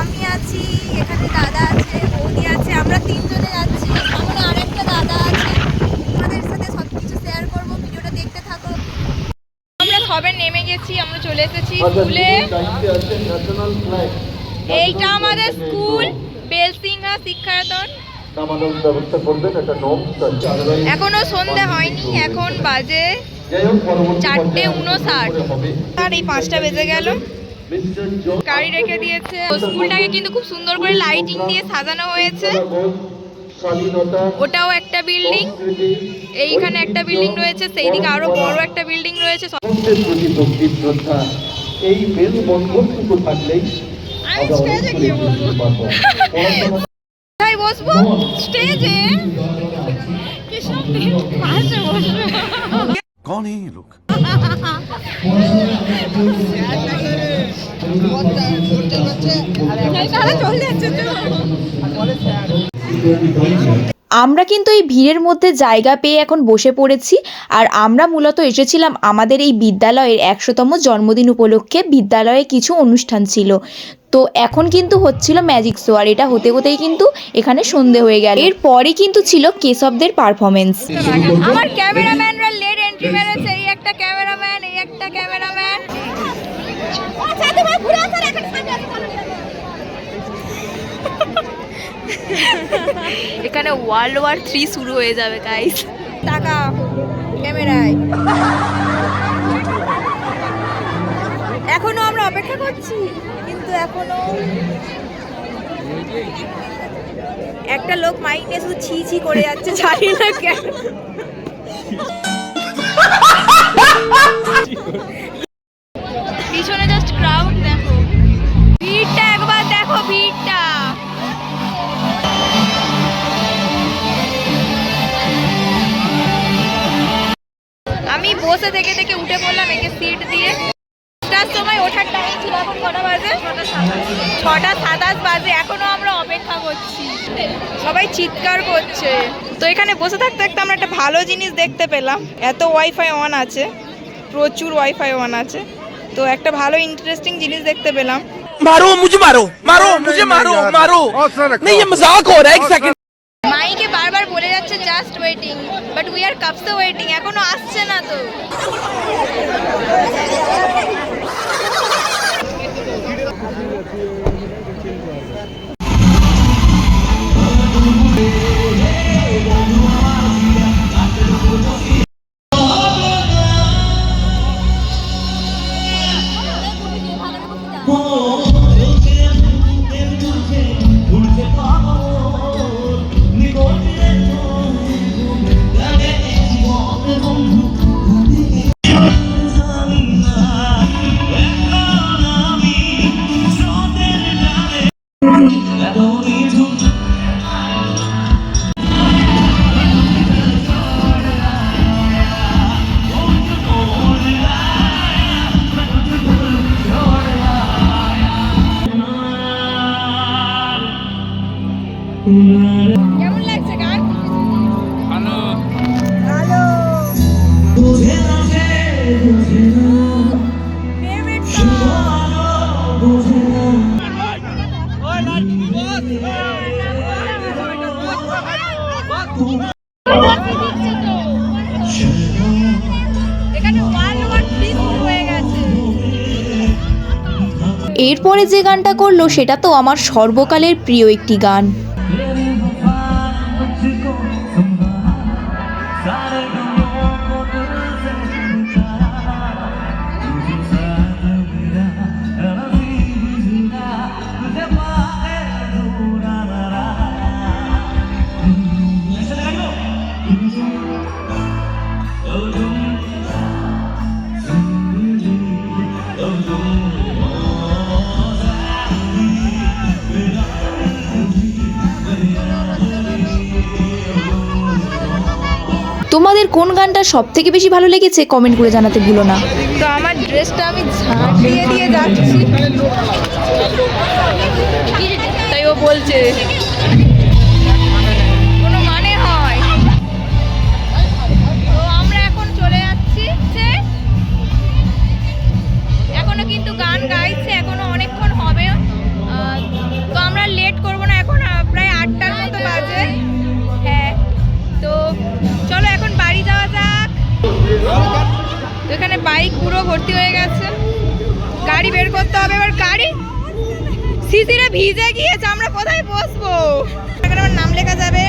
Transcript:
আমি আছি এখানে দাদা আছে বৌদি আছে আমরা তিনজনে যাচ্ছি সামনে আরেকটা দাদা আছে। আমাদের সাথে সব কিছু শেয়ার করব ভিডিওটা দেখতে থাকো। আমরা সবে নেমে গেছি আমরা চলে এসেছি স্কুলে এইটা আমাদের স্কুল বেলসিংহা শিক্ষায়তন। একটা এখনও সন্ধে হয়নি এখন বাজে চারটে উনষাট আর এই পাঁচটা বেজে গেল। গাড়ি রেখে দিয়েছে। স্কুলটাকে কিন্তু খুব সুন্দর করে লাইটিং দিয়ে সাজানো হয়েছে। ওটাও একটা বিল্ডিং এইখানে একটা বিল্ডিং রয়েছে সেই দিকে আরও বড় একটা বিল্ডিং রয়েছে। এই মেল বন্ধনটুকু থাকলেই কোথায় বসবো স্টেজে বসবো। कौन है ये लोग তারা চলে যাচ্ছে তো আমরা কিন্তু এই ভিড়ের মধ্যে জায়গা পেয়ে এখন বসে পড়েছি আর আমরা মূলত এসেছিলাম আমাদের এই বিদ্যালয়ের একশোতম জন্মদিন উপলক্ষে বিদ্যালয়ে কিছু অনুষ্ঠান ছিল তো এখন কিন্তু হচ্ছিল ম্যাজিক শো আর এটা হতে হতেই কিন্তু এখানে সন্ধে হয়ে গেল এরপরে কিন্তু ছিল কেশবদের পারফরমেন্স আমার ক্যামেরাম্যানরা লেট মেরেছে? এই একটা ক্যামেরাম্যান এই একটা ক্যামেরাম্যান। আচ্ছা তোমার ঘুরে আসার এখন এখানে ওয়ার্ল্ড ওয়ার থ্রি শুরু হয়ে যাবে গাইস টাকা ক্যামেরায়। এখনও আমরা অপেক্ষা করছি কিন্তু এখনও একটা লোক মাইক নিয়ে শুধু ছি ছি করে যাচ্ছে জানি না কেন। পিছনে জাস্ট ক্রাউড দেখো। ভিড়টা একবার দেখো, ভিড়টা। আমি বসে থেকে থেকে উঠে পড়লাম একে সিট দিয়ে। তার সময় ওঠার টাইম ছিল এখন কটা বাজে? ছটা বাজে, এখনও আমরা অপেক্ষা করছি। সবাই চিৎকার করছে। তো এখানে বসে থাকতে থাকতে আমরা একটা ভালো জিনিস দেখতে পেলাম। এত ওয়াইফাই অন আছে। প্রচুর ওয়াইফাই অন আছে তো একটা ভালো ইন্টারেস্টিং জিনিস দেখতে পেলাম मारो मुझे मारो मारो मुझे मारो मारो नहीं ये मजाक हो रहा है एक सेकंड মাইকে বারবার বলে যাচ্ছে just waiting but we are cups waiting এখনো আসছে না তো কেমন লাগছে গান? ভালো। ভালো। Favorite এরপরে যে গানটা করল সেটা তো আমার সর্বকালের প্রিয় একটি গান। তোমাদের কোন গানটা সব থেকে বেশি ভালো লেগেছে কমেন্ট করে জানাতে ভুলো না। তো আমার ড্রেসটা আমি ঝাঁট দিয়ে দিয়ে যাচ্ছি। তাই ও বলছে এখানে বাইক পুরো ভর্তি হয়ে গেছে। গাড়ি বের করতে হবে এবার, গাড়ি? সিসিরে ভিজে গিয়েছে, আমরা কোথায় বসবো? এখানে আমার নাম লেখা যাবে।